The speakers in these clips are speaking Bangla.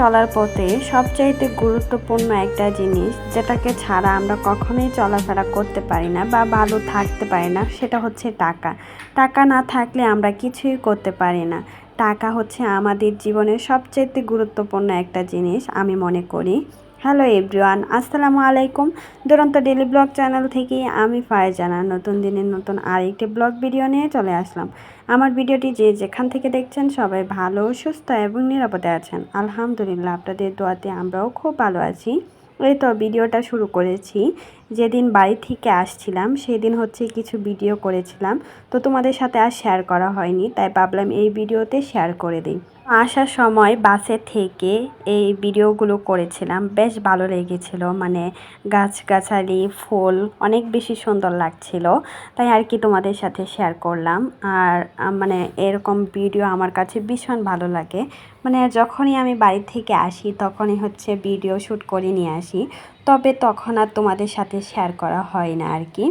চলার পথে সবচাইতে গুরুত্বপূর্ণ একটা জিনিস যেটাকে ছাড়া আমরা কখনোই চলাফেরা করতে পারি না বা ভালো থাকতে পারি না, সেটা হচ্ছে টাকা। টাকা না থাকলে আমরা কিছুই করতে পারি না। টাকা হচ্ছে আমাদের জীবনের সবচাইতে গুরুত্বপূর্ণ একটা জিনিস আমি মনে করি। হ্যালো এভরিওয়ান, আসসালামু আলাইকুম। দুরন্ত ডেলি ব্লগ চ্যানেল থেকে আমি ফায়জানা। নতুন দিনের নতুন আরেকটি ব্লগ ভিডিও নিয়ে চলে আসলাম। আমার ভিডিওটি যে যেখান থেকে দেখছেন সবাই ভালো, সুস্থ এবং নিরাপদে আছেন। আলহামদুলিল্লাহ, আপনাদের দোয়াতে আমরাও খুব ভালো আছি। এই তো ভিডিওটা শুরু করেছি। যেদিন বাড়ি থেকে আসছিলাম, সেদিন হচ্ছে কিছু ভিডিও করেছিলাম। তো তোমাদের সাথে আর শেয়ার করা হয়নি, তাই ভাবলাম এই ভিডিওতে শেয়ার করে দিই। আসার সময় বাসে থেকে এই ভিডিওগুলো করেছিলাম। বেশ ভালো লেগেছিল। মানে গাছগাছালি, ফুল অনেক বেশি সুন্দর লাগছিল। তাই আর কি তোমাদের সাথে শেয়ার করলাম। আর মানে এরকম ভিডিও আমার কাছে ভীষণ ভালো লাগে। মানে যখনই আমি বাড়ি থেকে আসি, তখনই হচ্ছে ভিডিও শ্যুট করে নিয়ে আসি। তবে তখন আর তোমাদের সাথে শেয়ার করা হয় না আর কি।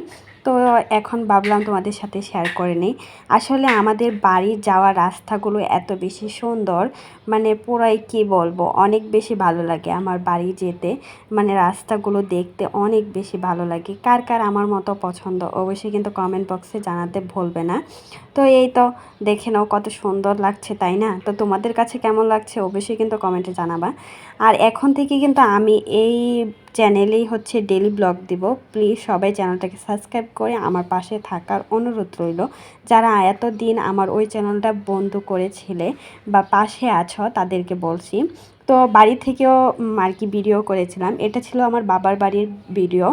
তো এখন ভাবলাম তোমাদের সাথে শেয়ার করে নিই। আসলে আমাদের বাড়ি যাওয়ার রাস্তাগুলো এত বেশি সুন্দর মানে পুরাই কি বলব, অনেক বেশি ভালো লাগে আমার বাড়ি যেতে। মানে রাস্তাগুলো দেখতে অনেক বেশি ভালো লাগে। কার কার আমার মতো পছন্দ অবশ্যই কিন্তু কমেন্ট বক্সে জানাতে ভুলবে না। তো এই তো দেখে নাও কত সুন্দর লাগছে, তাই না? তো তোমাদের কাছে কেমন লাগছে অবশ্যই কিন্তু কমেন্টে জানাবা। আর এখন থেকে কিন্তু আমি এই চ্যানেলেই হচ্ছে ডেলি ব্লগ দিব। প্লিজ সবাই চ্যানেলটাকে সাবস্ক্রাইব করে আমার পাশে থাকার অনুরোধ রইল। যারা এতদিন আমার ওই চ্যানেলটা বন্ধ করেছিলে বা পাশে আছো তাদেরকে বলছি। তো বাড়ি থেকেও আর কি ভিডিও করেছিলাম। এটা ছিল আমার বাবার বাড়ির ভিডিও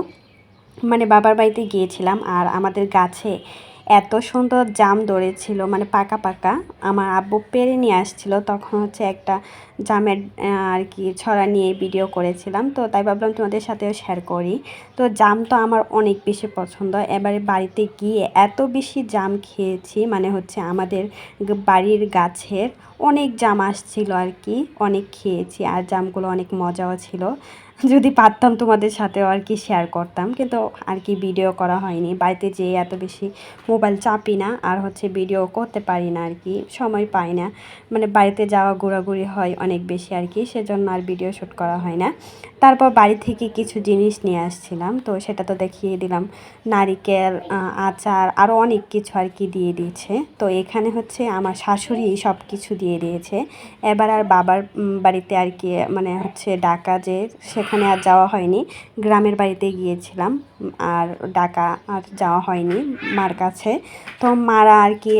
মানে বাবার বাড়িতে গিয়েছিলাম আর আমাদের গাছে এত সুন্দর জাম ধরেছিল মানে পাকা পাকা। আমার আব্বু পেরে নিয়ে আসছিল, তখন হচ্ছে একটা জামের আর কি ছড়া নিয়ে ভিডিও করেছিলাম। তো তাই ভাবলাম তোমাদের সাথেও শেয়ার করি। তো জাম তো আমার অনেক বেশি পছন্দ। এবারে বাড়িতে গিয়ে এত বেশি জাম খেয়েছি মানে হচ্ছে আমাদের বাড়ির গাছের অনেক জাম আসছিল আর কি, অনেক খেয়েছি। আর জামগুলো অনেক মজাও ছিল। যদি পারতাম তোমাদের সাথেও আর কি শেয়ার করতাম, কিন্তু আর কি ভিডিও করা হয়নি। বাড়িতে যেয়ে এত বেশি মোবাইল চাপি না, আর হচ্ছে ভিডিও করতে পারি না আর কি, সময় পাই না। মানে বাড়িতে যাওয়া ঘোরাঘুরি হয় অনেক বেশি আর কি, সেজন্য আর ভিডিও শ্যুট করা হয় না। তারপর বাড়ি থেকে কিছু জিনিস নিয়ে আসছিলাম, তো সেটা তো দেখিয়ে দিলাম। নারিকেল আচার আরও অনেক কিছু আর কি দিয়ে দিয়েছে। তো এখানে হচ্ছে আমার শাশুড়ি সব কিছু দিয়ে দিয়েছে। এবার আর বাবার বাড়িতে আর কি মানে হচ্ছে ডাকা যে সেখানে আর যাওয়া হয়নি। গ্রামের বাড়িতে গিয়েছিলাম আর ডাকা আর যাওয়া হয়নি মার কাছে। তো মারা আর কি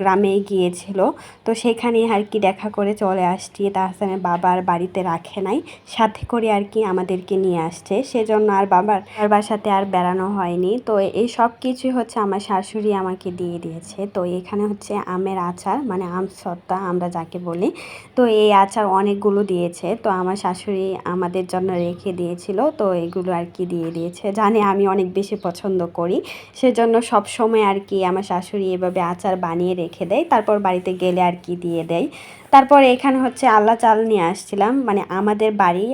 গ্রামে গিয়েছিল। তো সেখানে আর কি দেখা করে চলে আসছি। তাহসানের বাবার বাড়িতে রাখে নাই। সাথে করে আর কি আমাদেরকে নিয়ে আসছে, সেজন্য আর বাবার আর বাসাতে আর বেড়ানো হয়নি। তো এই সব কিছুই হচ্ছে আমার শাশুড়ি আমাকে দিয়ে দিয়েছে। তো এখানে হচ্ছে আমের আচার মানে আম সত্তা আমরা যাকে বলি। তো এই আচার অনেকগুলো দিয়েছে। তো আমার শাশুড়ি আমাদের জন্য রেখে দিয়েছিল। তো এগুলো আর কি দিয়ে দিয়েছে। জানে আমি অনেক বেশি পছন্দ করি। সেজন্য সব সময় আর কি আমার শাশুড়ি এভাবে আচার বানিয়ে রেখে দেয়। তারপর বাড়িতে গেলে আর কি দিয়ে দেয়। তারপর এখানে হচ্ছে আল্লাহ চাল নিয়ে আসছিলাম। মানে আমাদের বাড়ি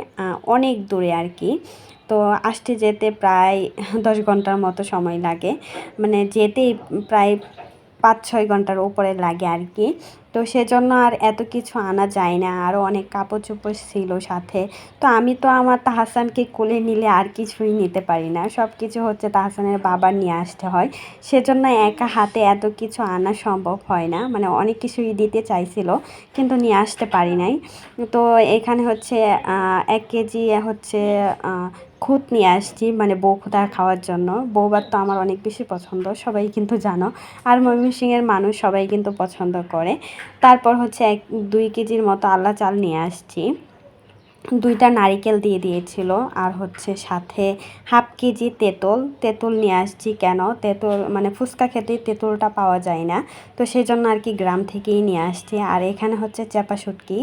অনেক দূরে আর কি। তো আসতে যেতে প্রায় দশ ঘণ্টার মতো সময় লাগে। মানে যেতেই প্রায় পাঁচ ছয় ঘণ্টার ওপরে লাগে আর কি। তো সেজন্য আর এত কিছু আনা যায় না। আরও অনেক কাপড় চোপড় ছিল সাথে। তো আমি তো আমার তাহসানকে কোলে নিলে আর কিছুই নিতে পারি না। সব কিছু হচ্ছে তাহসানের বাবার নিয়ে আসতে হয়। সেজন্য একা হাতে এত কিছু আনা সম্ভব হয় না। মানে অনেক কিছুই দিতে চাইছিল, কিন্তু নিয়ে আসতে পারি নাই। তো এখানে হচ্ছে এক কেজি হচ্ছে খুদ নিয়ে আসছি মানে বউ খুদা খাওয়ার জন্য। বউবার তো আমার অনেক বেশি পছন্দ, সবাই কিন্তু জানো। আর ময়মনসিংহের মানুষ সবাই কিন্তু পছন্দ করে। তারপর হচ্ছে এক দুই কেজির মতো আল্লা চাল নিয়ে আসছি। দুইটা নারিকেল দিয়ে দিয়েছিল। আর হচ্ছে সাথে হাফ কেজি তেঁতুল। তেঁতুল নিয়ে আসছি কেন? তেঁতুল মানে ফুচকা খেতে তেঁতুলটা পাওয়া যায় না। তো সেই জন্য আর কি গ্রাম থেকেই নিয়ে আসছি। আর এখানে হচ্ছে চাপা শুটকি,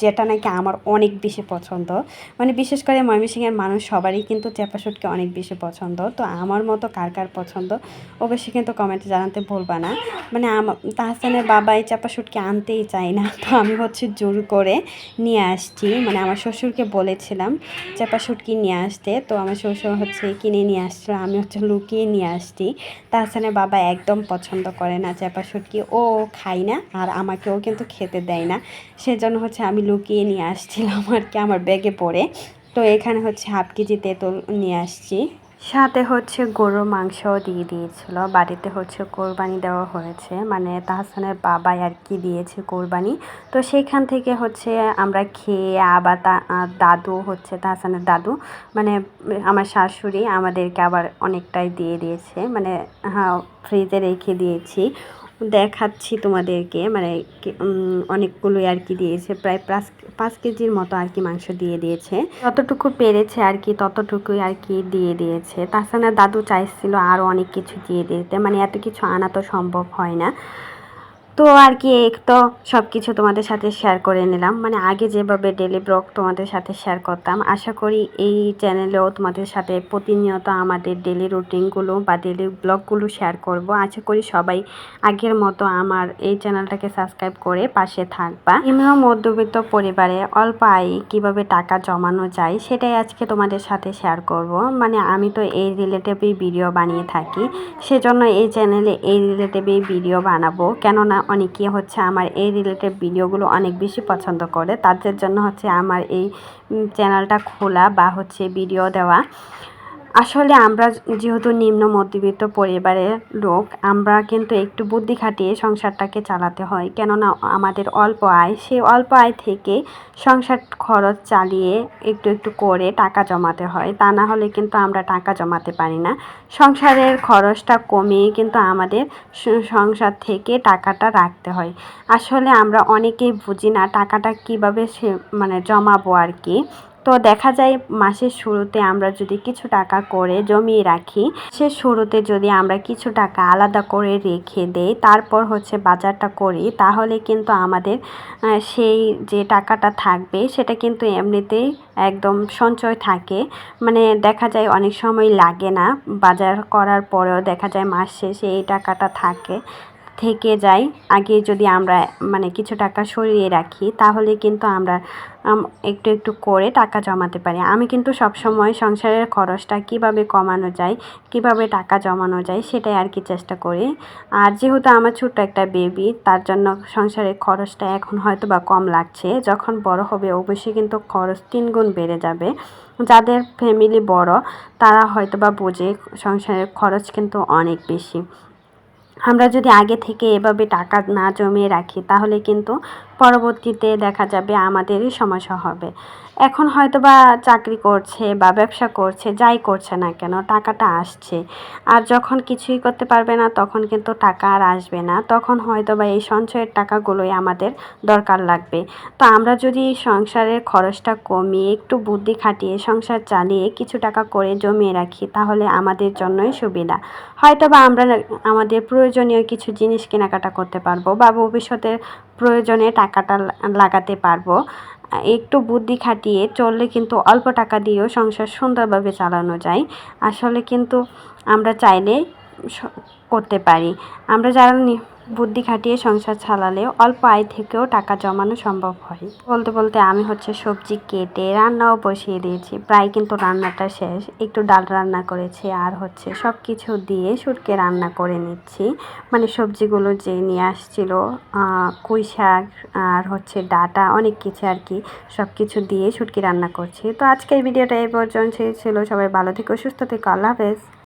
যেটা নাকি আমার অনেক বেশি পছন্দ। মানে বিশেষ করে ময়মনসিংহের মানুষ সবারই কিন্তু চাপা শুটকি অনেক বেশি পছন্দ। তো আমার মতো কার কার পছন্দ, অবশ্যই কিন্তু কমেন্টে জানাতে ভুলবা না। মানে তাহসানের বাবা এই চাপা শুটকি আনতেই চায় না। তো আমি হচ্ছে জোর করে নিয়ে আসছি। মানে আমার শ্বশুর শ্বশুরকে বলেছিলাম চাপা শুটকি নিয়ে আসতে। তো আমার শ্বশুর হচ্ছে, কিনে নিয়ে আসছিল, আমি হচ্ছে লুকিয়ে নিয়ে আসছি। তাছাড়া বাবা একদম পছন্দ করে না চাপা শুটকি ও খায় না, আর আমাকেও কিন্তু খেতে দেয় না। সেজন্য হচ্ছে আমি লুকিয়ে নিয়ে আসছিলাম আর কি, আমার ব্যাগে পড়ে। তো এখানে হচ্ছে হাফ কেজি তেঁতুল নিয়ে আসছি। সাথে হচ্ছে গরুর মাংসও দিয়ে দিয়েছিল, বাড়িতে হচ্ছে কোরবানি দেওয়া হয়েছে। মানে তাহসানের বাবাই আর কি দিয়েছে কোরবানি। তো সেখান থেকে হচ্ছে আমরা খেয়ে আবার দাদু হচ্ছে তাহসানের দাদু মানে আমার শাশুড়ি আমাদেরকে আবার অনেকটাই দিয়ে দিয়েছে। মানে হ্যাঁ ফ্রিজে রেখে দিয়েছি। দেখাচ্ছি তোমাদেরকে মানে অনেকগুলোই আর কি দিয়েছে, প্রায় পাঁচ পাঁচ কেজির মতো আর কি মাংস দিয়ে দিয়েছে। যতটুকু পেরেছে আর কি ততটুকুই আর কি দিয়ে দিয়েছে। তাছাড়া দাদু চাইছিল আরও অনেক কিছু দিয়ে দিতে মানে এত কিছু আনা তো সম্ভব হয় না। তো আর কি এক তো সব কিছু তোমাদের সাথে শেয়ার করে নিলাম। মানে আগে যেভাবে ডেলি ব্লগ তোমাদের সাথে শেয়ার করতাম, আশা করি এই চ্যানেলেও তোমাদের সাথে প্রতিনিয়ত আমাদের ডেলি রুটিনগুলো বা ডেলি ব্লগগুলো শেয়ার করব। আশা করি সবাই আগের মতো আমার এই চ্যানেলটাকে সাবস্ক্রাইব করে পাশে থাকবা। নিম্ন মধ্যবিত্ত পরিবারে অল্প আয় কীভাবে টাকা জমানো যায় সেটাই আজকে তোমাদের সাথে শেয়ার করব। মানে আমি তো এই রিলেটিভই ভিডিও বানিয়ে থাকি, সেজন্য এই চ্যানেলে এই রিলেটিভই ভিডিও বানাবো। কেননা অনেকে হচ্ছে আমার এই রিলেটেড ভিডিওগুলো অনেক বেশি পছন্দ করে। তাদের জন্য হচ্ছে আমার এই চ্যানেলটা খোলা বা হচ্ছে ভিডিও দেওয়া। আসলে আমরা যেহেতু নিম্ন মধ্যবিত্ত পরিবারের লোক, আমরা কিন্তু একটু বুদ্ধি খাটিয়ে সংসারটাকে চালাতে হয়। কেননা আমাদের অল্প আয় সেই অল্প আয় থেকে সংসার খরচ চালিয়ে একটু একটু করে টাকা জমাতে হয়। তা না হলে কিন্তু আমরা টাকা জমাতে পারি না। সংসারের খরচটা কমিয়ে কিন্তু আমাদের সংসার থেকে টাকাটা রাখতে হয়। আসলে আমরা অনেকেই বুঝি না টাকাটা কীভাবে সে মানে জমাবো আর কি। তো দেখা যায় মাসের শুরুতে আমরা যদি কিছু টাকা করে জমিয়ে রাখি সে শুরুতে যদি আমরা কিছু টাকা আলাদা করে রেখে দেই, তারপর হচ্ছে বাজারটা করি, তাহলে কিন্তু আমাদের সেই যে টাকাটা থাকবে, সেটা কিন্তু এমনিতেই একদম সঞ্চয় থাকে। মানে দেখা যায় অনেক সময় লাগে না, বাজার করার পরেও দেখা যায় মাস শেষে এই টাকাটা থাকে। থেকে যায় আগে যদি আমরা মানে কিছু টাকা সরিয়ে রাখি, তাহলে কিন্তু আমরা একটু একটু করে টাকা জমাতে পারি। আমি কিন্তু সবসময় সংসারের খরচটা কীভাবে কমানো যায়, কীভাবে টাকা জমানো যায়, সেটাই আর কি চেষ্টা করি। আর যেহেতু আমার ছোট্ট একটা বেবি তার জন্য সংসারের খরচটা এখন হয়তো বা কম লাগছে। যখন বড় হবে, অবশ্যই কিন্তু খরচ তিন গুণ বেড়ে যাবে। যাদের ফ্যামিলি বড়, তারা হয়তো বা বোঝে, সংসারের খরচ কিন্তু অনেক বেশি। আমরা যদি আগে থেকে এভাবে টাকা না জমিয়ে রাখি, তাহলে কিন্তু পরবর্তীতে দেখা যাবে আমাদেরই সমস্যা হবে। এখন হয়তো বা চাকরি করছে বা ব্যবসা করছে, যাই করছে না কেন, টাকাটা আসছে। আর যখন কিছুই করতে পারবে না, তখন কিন্তু টাকা আর আসবে না। তখন হয়তো বা এই সঞ্চয়ের টাকাগুলোই আমাদের দরকার লাগবে। তো আমরা যদি সংসারের খরচটা কমিয়ে, একটু বুদ্ধি খাটিয়ে, সংসার চালিয়ে কিছু টাকা করে জমিয়ে রাখি, তাহলে আমাদের জন্যই সুবিধা। হয়তো বা আমরা আমাদের প্রয়োজনীয় কিছু জিনিস কেনাকাটা করতে পারব বা ভবিষ্যতের প্রয়োজনে টাকাটা লাগাতে পারব। একটু বুদ্ধি খাটিয়ে চললে কিন্তু অল্প টাকা দিয়েও সংসার সুন্দরভাবে চালানো যায়। আসলে কিন্তু আমরা চাইলে করতে পারি। আমরা যারা বুদ্ধি খাটিয়ে সংসার চালালে অল্প আয় থেকেও টাকা জমানো সম্ভব হয়। বলতে বলতে আমি হচ্ছে সবজি কেটে রান্নাও বসিয়ে দিয়েছি। প্রায় কিন্তু রান্নাটা শেষ। একটু ডাল রান্না করেছি আর হচ্ছে সব কিছু দিয়ে সুটকে রান্না করে নিচ্ছি। মানে সবজিগুলো যে নিয়ে আসছিল কুই শাক আর হচ্ছে ডাটা, অনেক কিছু আর কি সব কিছু দিয়ে সুটকি রান্না করছি। তো আজকের ভিডিওটা এই পর্যন্ত ছিল। সবাই ভালো থেকো, সুস্থ থেকো। আল্লাহ হাফেজ।